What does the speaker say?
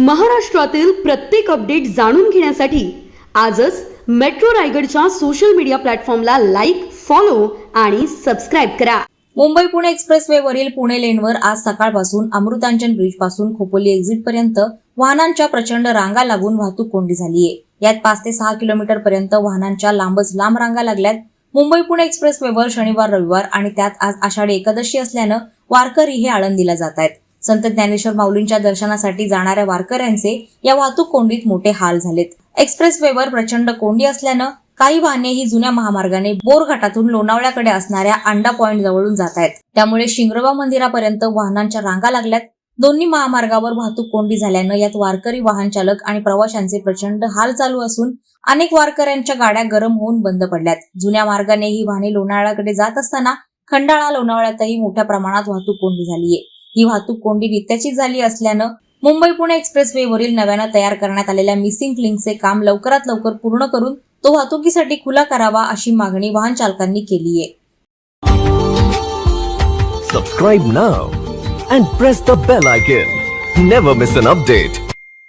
महाराष्ट्रातील प्रत्येक अपडेट जाणून घेण्यासाठी आजच मेट्रो रायगडच्या सोशल मीडिया प्लॅटफॉर्मला लाईक फॉलो आणि सबस्क्राईब करा. मुंबई पुणे एक्सप्रेसवेवरील पुणे लेनवर आज सकाळपासून अमृतांजन ब्रिजपासून खोपोली एक्झिट पर्यंत वाहनांच्या प्रचंड रांगा लागून वाहतूक कोंडी झालीये. यात पाच ते सहा किलोमीटर पर्यंत वाहनांच्या लांबच लांब रांगा लागल्यात. मुंबई पुणे एक्सप्रेसवेवर शनिवार रविवार आणि त्यात आज आषाढी एकादशी असल्यानं वारकरी हे आळंदीला जात आहेत संत ज्ञानेश्वर माऊलींच्या दर्शनासाठी जाणाऱ्या वारकऱ्यांचे या वाहतूक कोंडीत मोठे हाल झालेत. एक्सप्रेस वेवर प्रचंड कोंडी असल्यानं काही वाहने ही जुन्या महामार्गाने बोरघाटातून लोणावळ्याकडे असणाऱ्या अंडा पॉइंट जवळून जात आहेत. त्यामुळे शिंगरोबा मंदिरापर्यंत वाहनांच्या रांगा लागल्यात. दोन्ही महामार्गावर वाहतूक कोंडी झाल्यानं यात वारकरी वाहन चालक आणि प्रवाशांचे प्रचंड हाल चालू असून अनेक वारकऱ्यांच्या गाड्या गरम होऊन बंद पडल्यात. जुन्या मार्गाने ही वाहने लोणावळ्याकडे जात असताना खंडाळा लोणावळ्यातही मोठ्या प्रमाणात वाहतूक कोंडी झालीये. ही वाहतूक कोंडी नित्याची झाली असल्यानं मुंबई पुणे एक्सप्रेसवेवरील नव्यानं तयार करण्यात आलेल्या मिसिंग लिंकचे काम लवकरात लवकर पूर्ण करून तो वाहतुकीसाठी खुला करावा अशी मागणी वाहन चालकांनी केली आहे. Subscribe now and press the bell icon never miss an update